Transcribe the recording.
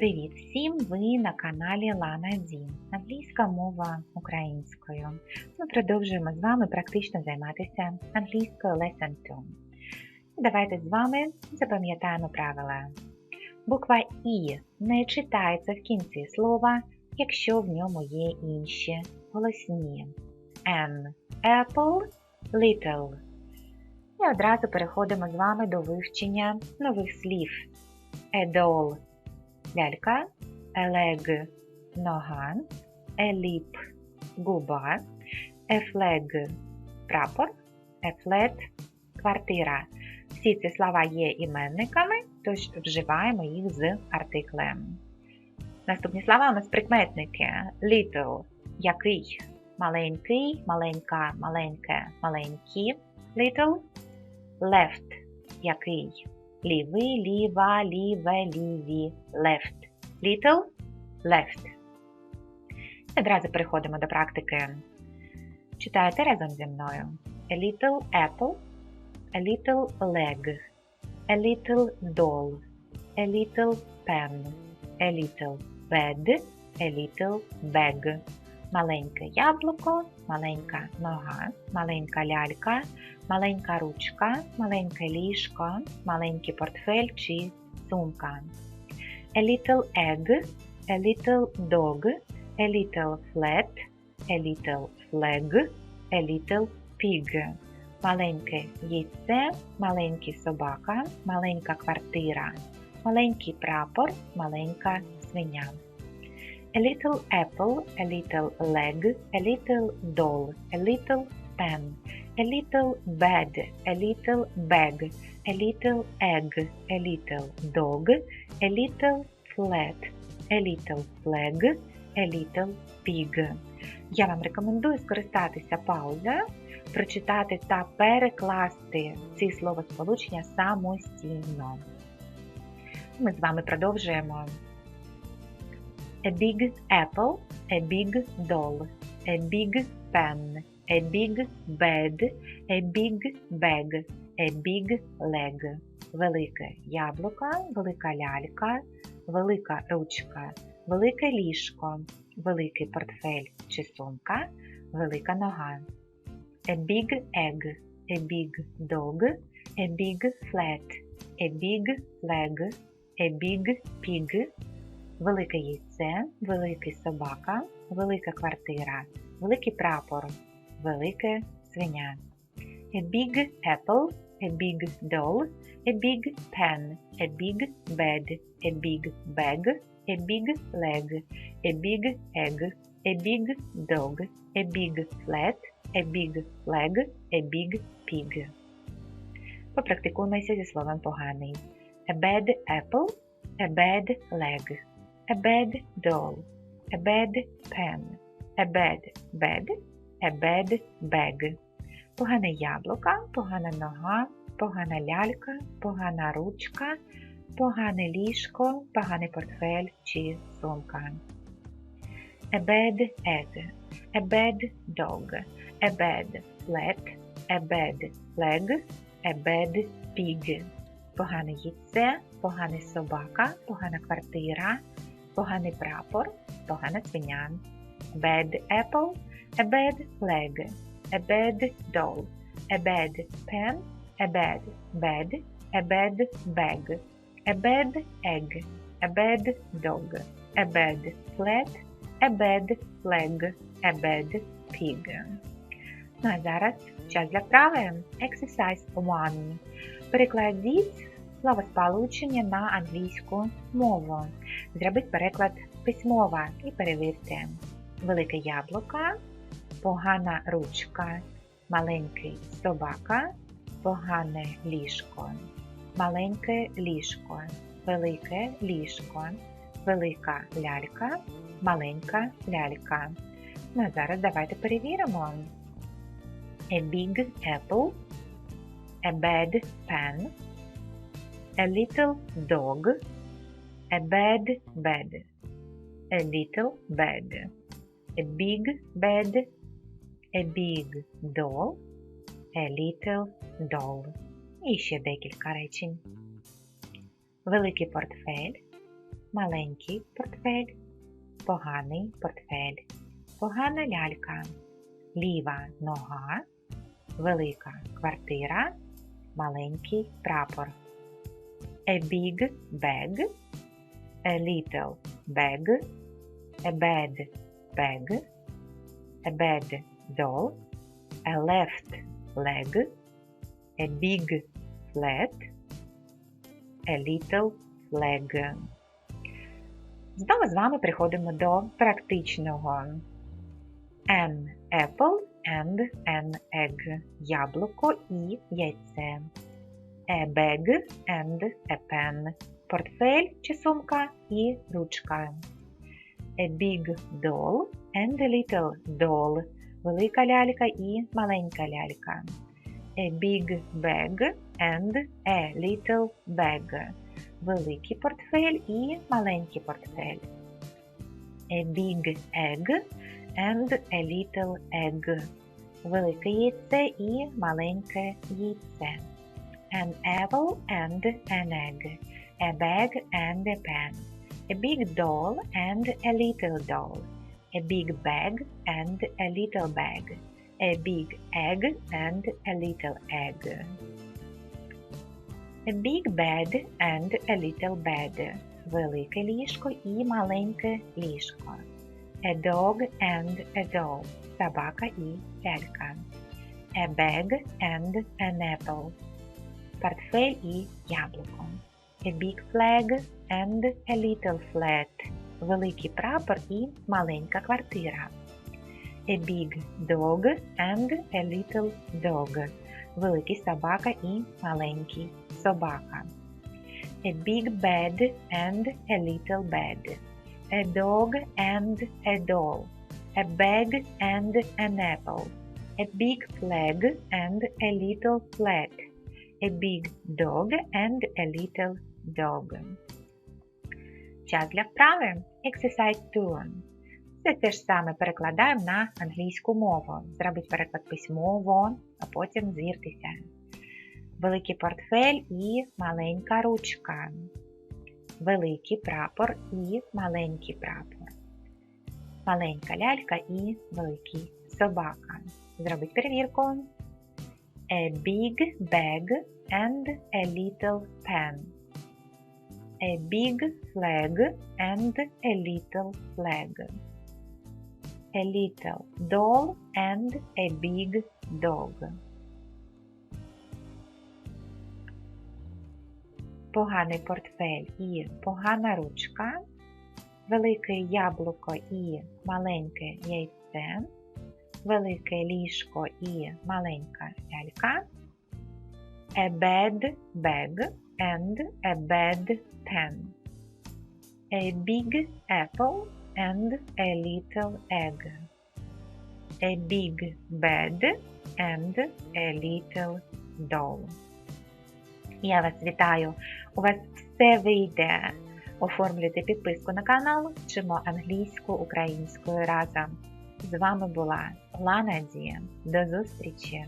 Привіт всім! Ви на каналі Лана Дін. Англійська мова українською. Ми продовжуємо з вами практично займатися англійською Lesson 2. Давайте з вами запам'ятаємо правила. Буква І не читається в кінці слова, якщо в ньому є інші голосні. N. Apple, little. І одразу переходимо з вами до вивчення нових слів. A doll – лялька, leg – нога, lip – губа, flag – прапор, flat – квартира. Всі ці слова є іменниками, тож вживаємо їх з артиклем. Наступні слова у нас прикметники. Little – який, маленький, маленька, маленьке, маленькі. Little – left – який, лівий, ліва, ліве, ліві, left. Little – left. Одразу переходимо до практики. Читайте разом зі мною. A little apple, a little leg, a little doll, a little pen, a little bed, a little bag. Маленьке яблуко, маленька нога, маленька лялька, маленька ручка, маленьке ліжко, маленький портфель чи сумка. A little egg, a little dog, a little flat, a little flag, a little pig. Маленьке яйце, маленький собака, маленька квартира, маленький прапор, маленька свиня. A little apple, a little leg, a little doll, a little pen, a little bed, a little bag, a little egg, a little dog, a little flat, a little flag, a little pig. Я вам рекомендую скористатися паузою, прочитати та перекласти ці словосполучення самостійно. Ми з вами продовжуємо. A big apple, a big doll, a big pen, a big bed, a big bag, a big leg. Велике яблуко, велика лялька, велика ручка, велике ліжко, великий портфель чи сумка, велика нога. A big egg, a big dog, a big flat, a big flag, a big pig, велике яйце, великий собака, велика квартира, великий прапор, велике свиня. A big apple, a big doll, a big pen, a big bed, a big bag, a big leg, a big egg, a big dog, a big flat, a big flag, a big pig. Попрактикуймося зі словом поганий. A bad apple, a bad leg, a bad doll, a bad pen, a bad bed, a bad bag. Погане яблуко, погана нога, погана лялька, погана ручка, погане ліжко, поганий портфель чи сумка. A bad egg, a bad dog, a bad flat, a bad leg, a bad pig. Погане яйце, поганий собака, погана квартира, поганий прапор, погана свиня. Bad apple, a bad leg, a bad doll, a bad pen, a bad bed, a bad bag, a bad egg, a bad dog, a bad flat, a bad flag, a bad pig. Ну а зараз час для вправи. Exercise 1. Перекладіть словосполучення на англійську мову. Зробіть переклад письмова і перевірте. Велике яблуко, погана ручка, маленький собака, погане ліжко, маленьке ліжко, велике ліжко, велика лялька, маленька лялька. Ну а зараз давайте перевіримо. A big apple, a bad pen, a little dog, a bad bed, a little bed, a big bed, a big doll, a little doll. І ще декілька речень. Великий портфель, маленький портфель, поганий портфель, погана лялька, ліва нога, велика квартира, маленький прапор. A big bag, a little bag, a bad bag, a bad doll, a left leg, a big flat, a little flag. Знову з вами приходимо до практичного an apple and an egg. Яблуко і яйце. A bag and a pen. Портфель чи сумка і ручка. A big doll and a little doll. Велика лялька і маленька лялька. A big bag and a little bag. Великий портфель і маленький портфель. A big egg and a little egg. Велике яйце і маленьке яйце. An apple and an egg. A bag and a pen. A big doll and a little doll. A big bag and a little bag. A big egg and a little egg. A big bed and a little bed. Велике ліжко і маленьке ліжко. A dog and a doll. Собака і лялька. A bag and an apple. Портфель і яблуко. A big flag and a little flat. Великий прапор і маленька квартира. A big dog and a little dog. Великий собака і маленький собака. A big bed and a little bed. A dog and a doll. A bag and an apple. A big flag and a little flat. A big dog and a little dog. Час для вправи. Exercise 2. Все те ж саме перекладаємо на англійську мову. Зробіть переклад письмово, а потім звіртеся. Великий портфель і маленька ручка. Великий прапор і маленький прапор. Маленька лялька і великий собака. Зробіть перевірку. A big bag and a little pen. A big flag and a little flag. A little doll and a big dog. Поганий портфель і погана ручка, велике яблуко і маленьке яйце, велике ліжко і маленька лялька, a bad bag and a bad pen, a big apple and a little egg, a big bed and a little doll. Я вас вітаю! У вас все вийде! Оформлюйте підписку на канал, вчимо англійську українською разом. З вами була Лана. До зустрічі!